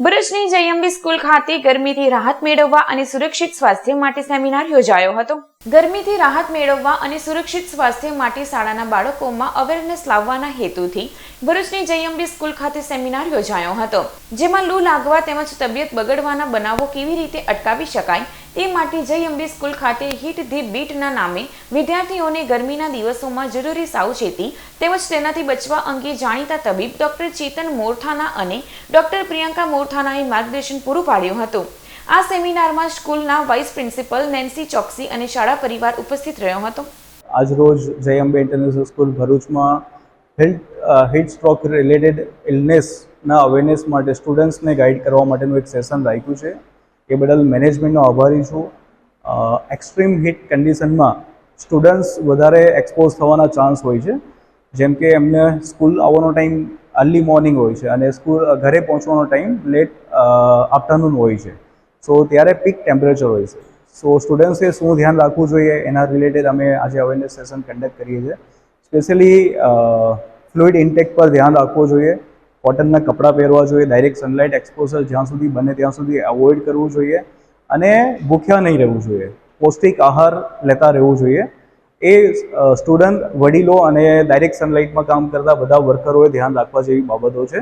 ભરૂચની જયંબી સ્કૂલ ખાતે ગરમીથી રાહત મેળવવા અને સુરક્ષિત સ્વાસ્થ્ય માટે સેમિનાર યોજાયો હતો. ગરમીથી રાહત મેળવવા અને સુરક્ષિત સ્વાસ્થ્ય માટે શાળાના બાળકોમાં અવેરનેસ લાવવાના હેતુથી ભરૂચની જયંબી સ્કૂલ ખાતે સેમિનાર યોજાયો હતો, જેમાં લૂ લાગવા તેમજ તબિયત બગડવાના બનાવો કેવી રીતે અટકાવી શકાય તે માટે જય અંબે સ્કૂલ ખાતે હીટ ધી બીટના નામે વિદ્યાર્થીઓને ગરમીના દિવસોમાં જરૂરી સાવચેતી તેમજ તેનાથી બચવા અંગે જાણીતા તબીબ ડોક્ટર ચેતન મોરથાના અને ડોક્ટર પ્રિયંકા મોરથાનાએ માર્ગદર્શન પૂરું પાડ્યું હતું. આ સેમિનારમાં સ્કૂલના વાઇસ પ્રિન્સિપલ નેન્સી ચોકસી અને શાળા પરિવાર ઉપસ્થિત રહ્યો હતો. આજરોજ જય અંબે ઇન્ટરનેશનલ સ્કૂલ ભરૂચમાં હીટ સ્ટ્રોક રિલેટેડ ઇલનેસના અવેરનેસ માટે સ્ટુડન્ટ્સને ગાઈડ કરવા માટેનું એક સેશન રાખ્યું છે. એ બદલ મેનેજમેન્ટનો આભારી છું. એક્સ્ટ્રીમ હીટ કન્ડિશનમાં સ્ટુડન્ટ્સ વધારે એક્સપોઝ થવાના ચાન્સ હોય છે. જેમ કે એમને સ્કૂલ આવવાનો ટાઈમ અર્લી મોર્નિંગ હોય છે અને સ્કૂલ ઘરે પહોંચવાનો ટાઈમ લેટ આફ્ટરનૂન હોય છે. સો ત્યારે પીક ટેમ્પરેચર હોય છે. સો સ્ટુડન્ટ્સે શું ધ્યાન રાખવું જોઈએ? એના રિલેટેડ અમે આજે અવેરનેસ સેશન કન્ડક્ટ કરીએ છીએ. સ્પેશિયલી ફ્લુઇડ ઇન્ટેક પર ધ્યાન રાખવું જોઈએ. કોટનના કપડાં પહેરવા જોઈએ. ડાયરેક્ટ સનલાઇટ એક્સપોઝર જ્યાં સુધી બને ત્યાં સુધી અવોઇડ કરવું જોઈએ. અને ભૂખ્યા નહીં રહેવું જોઈએ. પૌષ્ટિક આહાર લેતા રહેવું જોઈએ. એ સ્ટુડન્ટ વડીલો અને ડાયરેક્ટ સનલાઇટમાં કામ કરતા બધા વર્કરોએ ધ્યાન રાખવા જેવી બાબતો છે.